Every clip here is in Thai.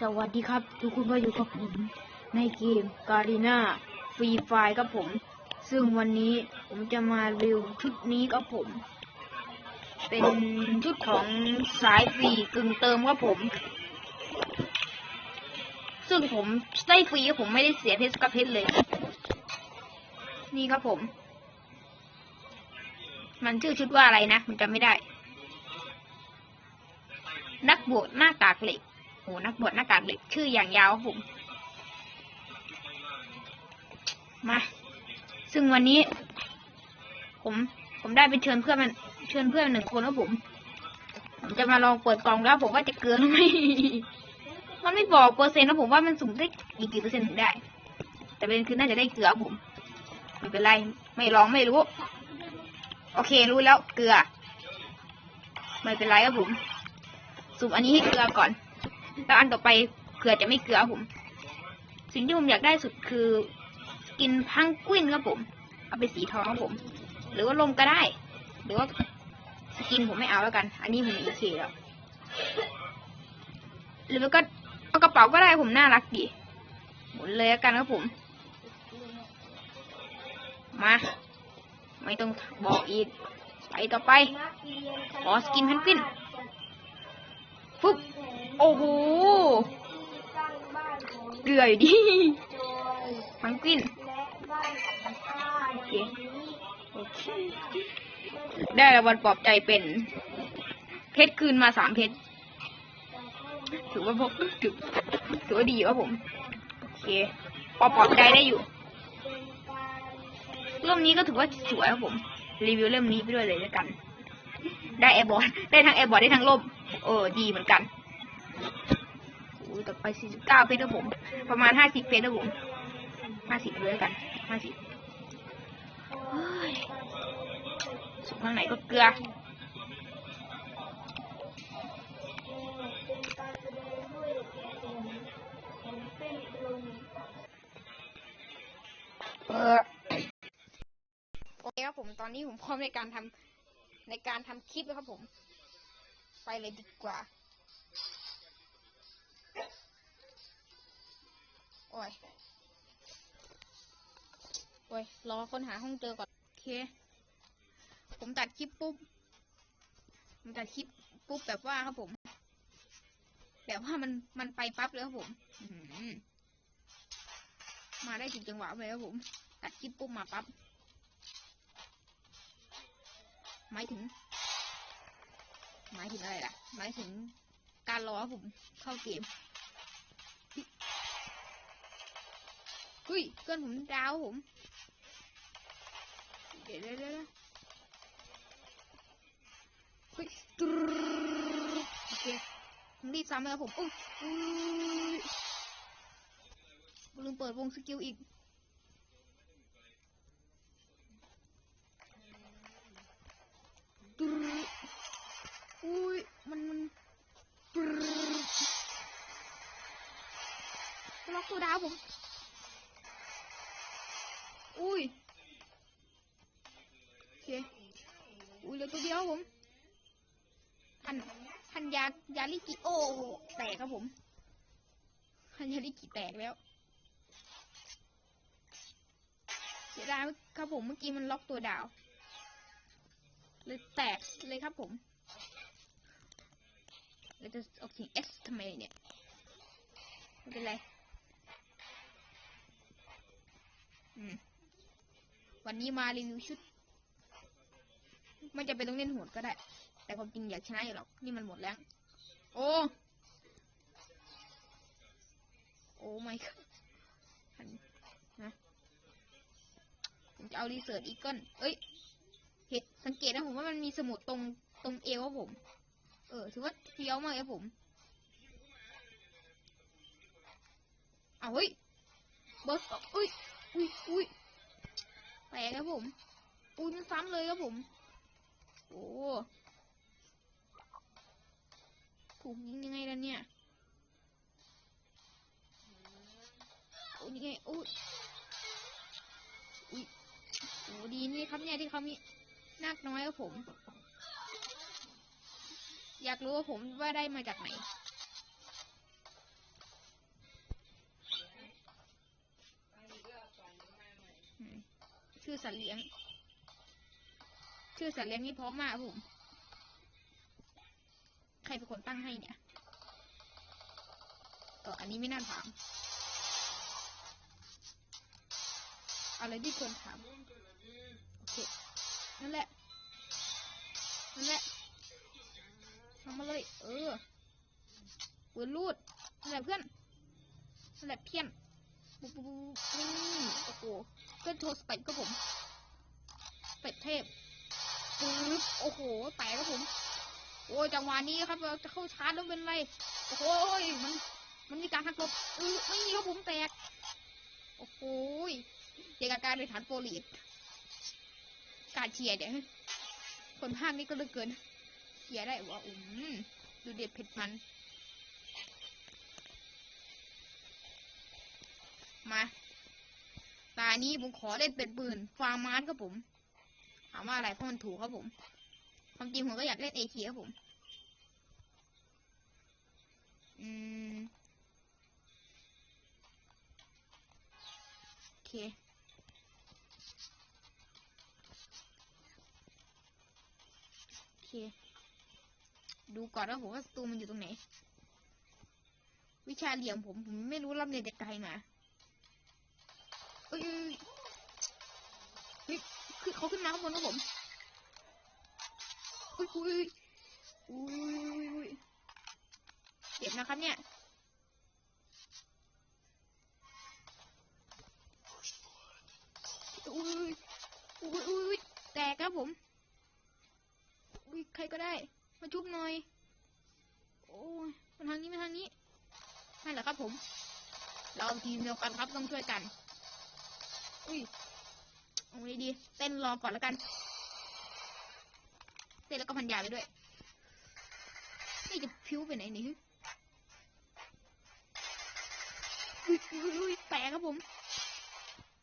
สวัสดีครับ ทุกคนก็อยู่กับผม ในเกมการีน่าฟรีไฟครับผม ซึ่งวันนี้ผมจะมารีวิวชุดนี้ครับผม เป็นชุดของสายฟรีกึ่งเติมครับผม ซึ่งผมได้ฟรีผมไม่ได้เสียเพชรกับเพชรเลย นี่ครับผม มันชื่อชุดว่าอะไรนะ มันจำไม่ได้ นักบวชหน้ากากเหล็ก โหนักบวชหน้ากากเหล็กชื่ออย่างยาวผมมา ซึ่งวันนี้ ผม ผมได้ไปเชิญเพื่อนมัน เชิญเพื่อนหนึ่งคนครับผม ผมจะมาลองเปิดกล่องแล้วผมว่าจะเกลือหมมันไม่บอกเปอร์เซ็นต์นะผมว่ามันสุ่มได้กี่กี่เปอร์เซ็นต์ถึงได้ แต่เป็นคือน่าจะได้เกลือผมไม่เป็นไร ไม่ลองไม่รู้ โอเครู้แล้วเกลือ ไม่เป็นไรครับผมสุ่มอันนี้ให้เกลือก่อน แล้วอันต่อไปเผื่อจะไม่เกลือครับผม สิ่งที่ผมอยากได้สุดคือ กินพังกวินครับผม เอาไปสีทองครับผม หรือว่าลมก็ได้ หรือว่าสกินผมไม่เอาแล้วกัน อันนี้ผมโอเคแล้ว หรือก็เอากระเป๋าก็ได้ผมน่ารักดีหมุนเลยแล้วกันครับผม มา ไม่ต้องบอกอีกไปต่อไปขอสกินพันกวิน ปุ๊บ โอ้โหเกลืออยู่ดิพังกวินโอเคโอเค ได้รางวัลปลอบใจเป็น เพชรคืนมาสามเพชร ถือว่าพกถือถือว่าดีครับผม โอเคพอปลอบใจได้อยู่เล่มนี้ก็ถือว่าสวยครับผม รีวิวเล่มนี้ไปด้วยเลยแล้วกัน ได้แอร์บอลได้ทั้งแอร์บอลได้ทั้งล่ม เออ ดีเหมือนกัน อุ้ต่อไปสี่สิบเก้าเพชรครับผม ประมาณห้าสิบเพชรครับผมห้าสิบเลยแล้วกันห้าสิบสุกข้างไหนก็เกลือเออโอเคครับผมตอนนี้ผมพร้อมในการทำในการทำคลิปแล้วครับผม ไปเลยดีกว่า โอ้ยรอค้นหาห้องเจอก่อนโอเค ผมตัดคลิปปุ๊บผมตัดคลิปปุ๊บแบบว่าครับผม แบบว่ามันมันไปปั๊บเลยครับผมมาได้ถึงจังหวะเลยครับผม ตัดคลิปปุ๊บมาปั๊บหมายถึงหมายถึงอะไรล่ะหมายถึงการรอผมเข้าเกมเฮ้ยเพื่อนผมดาวผม เดี๋ยวเดี๋ยวเดี๋ยวเฮ้ยตุ๊ดโอเคผมรีบซ้ำแล้วผมอุ้ยลืมเปิดวงสกิลอีก ตรึ๊ดอุ้ย มันมันตรึ๊ดล็อกตัวดาวผม อุ้ย โอเค อุ้ยเห ลือตัวเดียวครับผมทันทันยายาลิกิโอแตกครับผมทันยาลิกิแตกแล้วเสียดายครับผมเมื่อกี้มันล็อกตัวดาวเลยแตกเลยครับผมเราจะออกเสียง S ทำไมเนี่ยไม่เป็นไรวันนี้มารีวิวชุด ไม่จะเป็นต้องเล่นโหดก็ได้ แต่ความจริงอยากชนะอยู่หรอก นี่มันหมดแล้ว โอ้ โอ้ไม่นะผมจะเอารีเสิร์ชอีกก้อนเอ้ย เห็นสังเกตนะผมว่ามันมีสมุดตรงตรงเอวผม เออ ถือว่าเฟี้ยวมากครับผมเอาเฮ้ยเบอร์สอุ้ยอุ้ยอุ้ยแปลกครับผมอุ้ยมันซ้ำเลยครับผม โอ้ถูกยิงยังไงล่ะเนี่ยโอ้ยังไงโอ้ยโอ้ดีนี่ครับเนี่ยที่เขามีนักน้อยกับผม อยากรู้ว่าผมว่าได้มาจากไหนชื่อสัตว์เลี้ยง ชื่อสัตว์เลี้ยงนี่พราะมมากผม ใครเป็นคนตั้งให้เนี่ย ก็อันนี้ไม่น่าถาม อะไรที่ควรถาม โอเค นั่นแหละ นั่นแหละทำมาเลย เออปืนรูดนั่นแหละเพื่อนนั่นแหละเพี้ยนปุ๊บปุ๊บปุ๊บนี่ โอ้โหเพื่อนโทรสเปกก็ผม เป็ดเทพ ปึ๊บโอ้โหแตกครับผม โอ้ยจังหวะนี้ครับเราจะเข้าชาร์จแล้วเป็นไรโอ้โหมันมันมีการหักหลบเออไม่มีครับผมแตก โอ้โหเกี่ยวกับการบริหารโปรลีดการเชียร์เนี่ยคนภาคนี้ก็เลือเกินเชียร์ได้ว่าอืมดูเด็ดเผ็ดมัน มาตานี้ผมขอเล่นเป็นปืนฟาร์มาร์ครับผม ถามว่าอะไรเพราะมันถูกครับผม ความจริงผมก็อยากเล่นเอเคครับผม อืมโอเคโอเค ดูก่อนว่าผมว่าศัตรูมันอยู่ตรงไหน วิชาเหลี่ยมผม ผมไม่รู้ลำเรียนจากไกลมาเอ้ยเอ้ย เขาขึ้นมาข้างบนครับผมอุ้ยอุ้ยอุ้ยอุ้ยเจ็บนะครับเนี่ยอุ้ยอุ้ยอุ้ยแตกครับผมอุ้ยใครก็ได้ มาชุบหน่อย โอ้ยมาทางนี้มาทางนี้นั่นแหละครับผม เราทีมเดียวกันครับต้องช่วยกันอุ้ย อาไงดี เต้นรอก่อนแล้วกัน เต้นแล้วก็พันยาไปด้วยนี่จะพิ้วไปไหนนี่อุ้ยอุ้ยแตกครับผม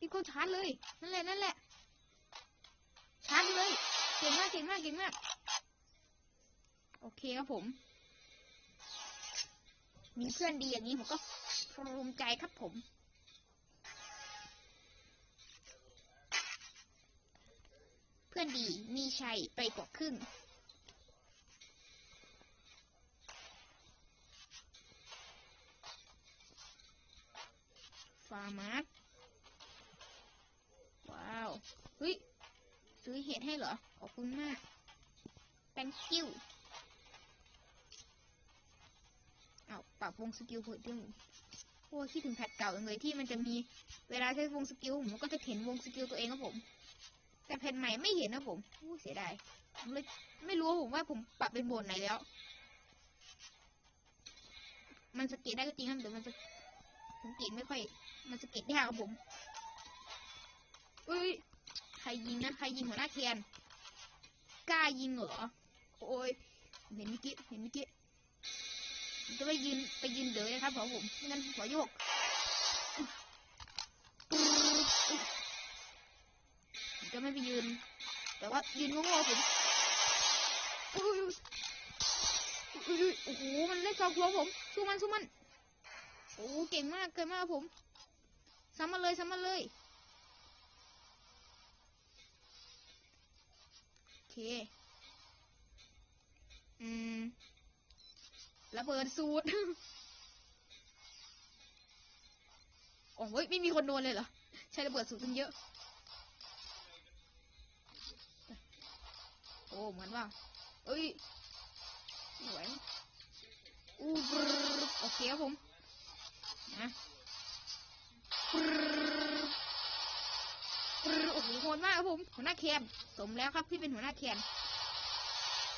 รีบเข้าชาร์จเลย นั่นแหละ นั่นแหละ ชาร์จเลย เก่งมาก เก่งมาก เก่งมาก โอเคครับผม มีเพื่อนดีอย่างนี้ผมก็ภูมิใจครับผม พื่อนดีมีชัยไปกว่าครึ่งฟาร์มาร์ว้าวเฮ้ยซื้อเห็ดให้เหรอ ขอบคุณมาก thank you เอาปรับวงสกิลเพิ่มเรื่องโอ้คิดถึงแพทเก่าเลยที่มันจะมีเวลาใช้วงสกิลผมก็จะเห็นวงสกิลตัวเองครับผม แต่แผ่นใหม่ไม่เห็นนะผมเสียดายผมเลยไม่รู้ผมว่าผมปรับเป็นโบนไหนแล้ว มันสเก็ตได้ก็จริงครับแต่มันจะสังเกตไม่ค่อย มันสเก็ตยากครับผมอุ้ยใครยิงนะใครยิงหัวหน้าเทียนกล้ายิงเหรอโอ้ยเห็นเมิกี้เห็นเมิกี้จะไปยืนไปยืนเด๋อยครับผมผมไม่งั้นหัวโยกผม จะไม่ไปยืน แต่ว่ายืนงงๆผมโอ้โหมันเล่นซอกหัวผมสู้มันสู้มันโอ้เก่งมากเกินมากผมซ้ำมาเลยซ้ำมาเลยโอเคอืมระเบิดสูตรโอ้ยไม่มีคนโดนเลยเหรอใช้ระเบิดสูตรตั้งเยอะ อ้เหมือนว่าเอ้ยไม่ไหวอู้บรโอเคครับผมนะบรบรโอ้โหโหดมากครับผม หัวหน้าแคนสมแล้วครับที่เป็นหัวหน้าแคน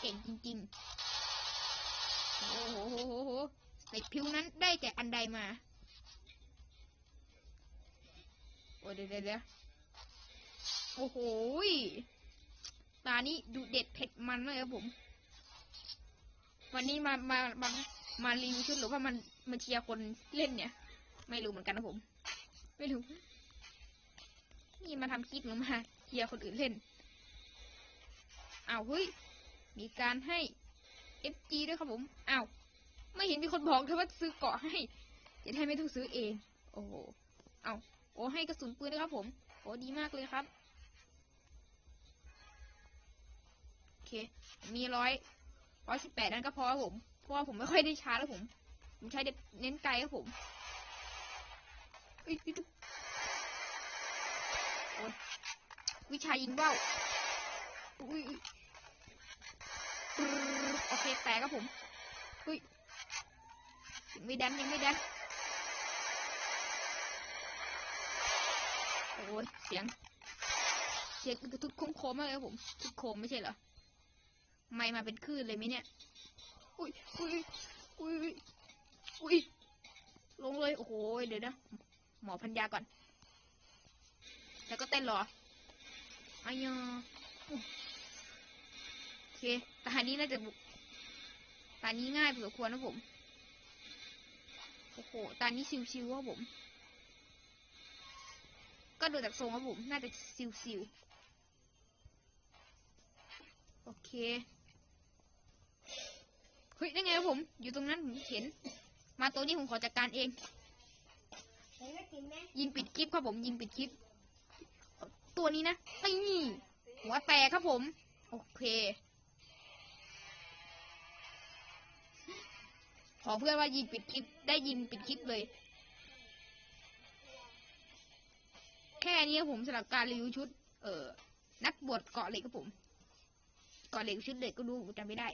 เก่งจริงๆ โอ้โหโหโหโหใส่ผิวนั้นได้แต่อันใดมา โอ้เดี๋ยวเดี๋ยวเดี๋ยวโอ้โหย ตานี้ดูเด็ดเผ็ดมันเลยครับผม วันนี้มา มา มา มารีวิวชุดหรือว่ามันมาเชียร์คนเล่นเนี่ย ไม่รู้เหมือนกันนะผม ไม่รู้ นี่มาทำคลิปหรือมาเชียร์คนอื่นเล่นอ้าวเฮ้ย มีการให้ FG ด้วยครับผมอ้าวไม่เห็นมีคนบอกเลยว่าซื้อเกาะให้จะได้ไม่ต้องซื้อเอง โอ้โห เอาโอ้ให้กระสุนปืนด้วยครับผม โอ้ดีมากเลยครับ มีร้อยร้อยสิบแปดนั่นก็พอครับผม เพราะว่าผมไม่ค่อยได้ชาร์จแล้วผม ผมใช้เน้นไกลครับผมอุ๊ยอุ๊ยโอ้ยวิชายิงว่าวโอเคแตกครับผมอุ้ยยังไม่ดันยังไม่ดันโอ้ยเสียงเสียงทุกโค้งๆมากเลยครับผมทุกโคมไม่ใช่เหรอ ไม่มาเป็นคลื่นเลยไหมเนี่ย อุ้ยอุ้ยอุ้ยอุ้ยลงเลย โอ้โห เดี๋ยวนะ หมอพันยาก่อน แล้วก็เต้นหรออายาโอเคตานี้น่าจะบุกตานี้ง่ายพอสมควรนะผม โอ้โห ตานี้ชิวๆครับผม ก็ดูจากทรงครับผม น่าจะซิวๆโอเค ฮ้ยนั่ไงครับผม อยู่ตรงนั้นผมเห็น มาตัวนี้ผมขอจัดการเอง ยิงปิดคลิปครับผมยิงปิดคลิป ตัวนี้นะไอ้นี่หัวแตกครับผม โอเค ขอเพื่อนว่ายิงปิดคลิป ได้ยิงปิดคลิปเลย แค่นี้ครับผมสำหรับการรีวิวชุด เอ่อ นักบวชเกาะเหล็กครับผม เกาะเหล็กชุดเหล็กก็รู้ผมจำไม่ได้